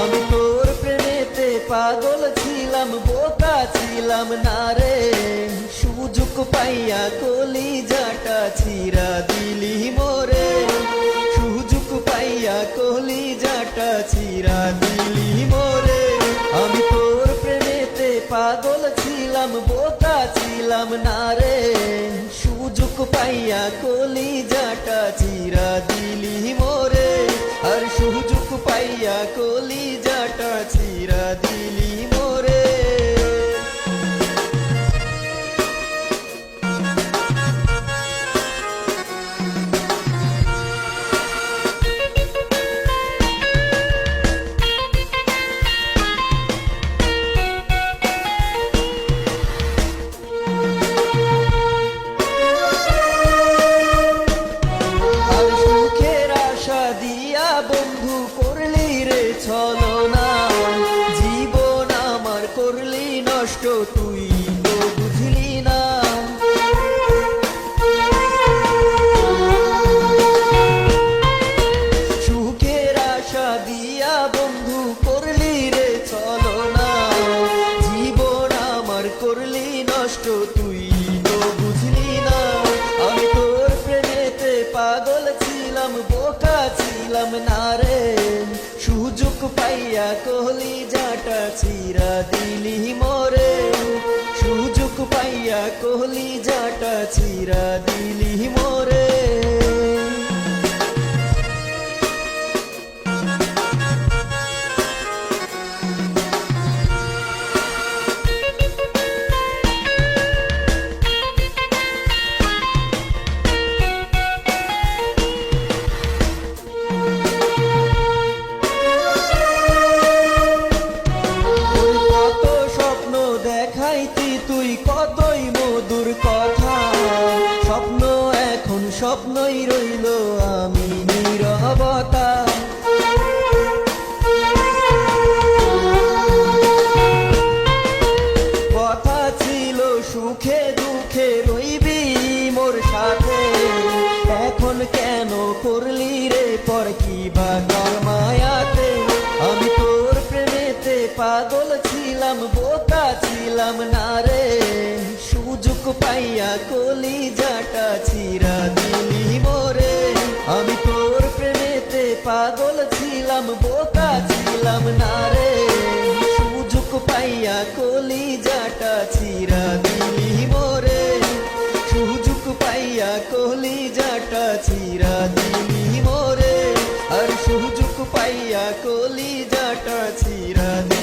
আমি তোর প্রেমেতে পাগল ছিলাম, বোকা ছিলাম, না রে। সুযোগ পাইয়া কলি জাটা ছিড়া দিলি মোরে। সুযোগ পাইয়া কলি জাটা ছিড়া দিলি মোরে। আমি তোর প্রেমেতে পাগল ছিলাম, বোকা ছিলাম, না রে। সুযোগ পাইয়া কলি জাটা ছিড়া দিলি দিলি মোরে। আর সুখের আশা দিয়া বন্ধু নষ্ট তুই তো বুঝলি না। সুখের আশা দিয়া বন্ধু করলি রে ছলনা জীবন আমার করলি নষ্ট, তুই তো বুঝলি না। আমি তোর প্রেমেতে পাগল ছিলাম, বোকা ছিলাম, না রে। সুযোগ পাইয়া কলি যাটা ছিড়া দিলি মরে। সুযোগ পাইয়া কলি যাটা ছিড়া দিলি মোরে। স্বপ্নই রইল আমি নীরবতা। কথা ছিল সুখে দুঃখে রইবি মোর সাথে। এখন কেন করলি রে পর কি বা মায়াতে? আমি তোর প্রেমেতে পাগল ছিলাম, বোকা ছিলাম না রে। সুযোগ পাইয়া কলি জাটা ছিরা পাগল ছিলাম, বোকা ছিলাম, না রে। সুযোগ পাইয়া কলি জাটা ছিরা দিলি মোরে। সুযোগ পাইয়া কলি জাটা ছিরা দিলি মোরে। আর সুযোগ পাইয়া কলি জাটা দিলি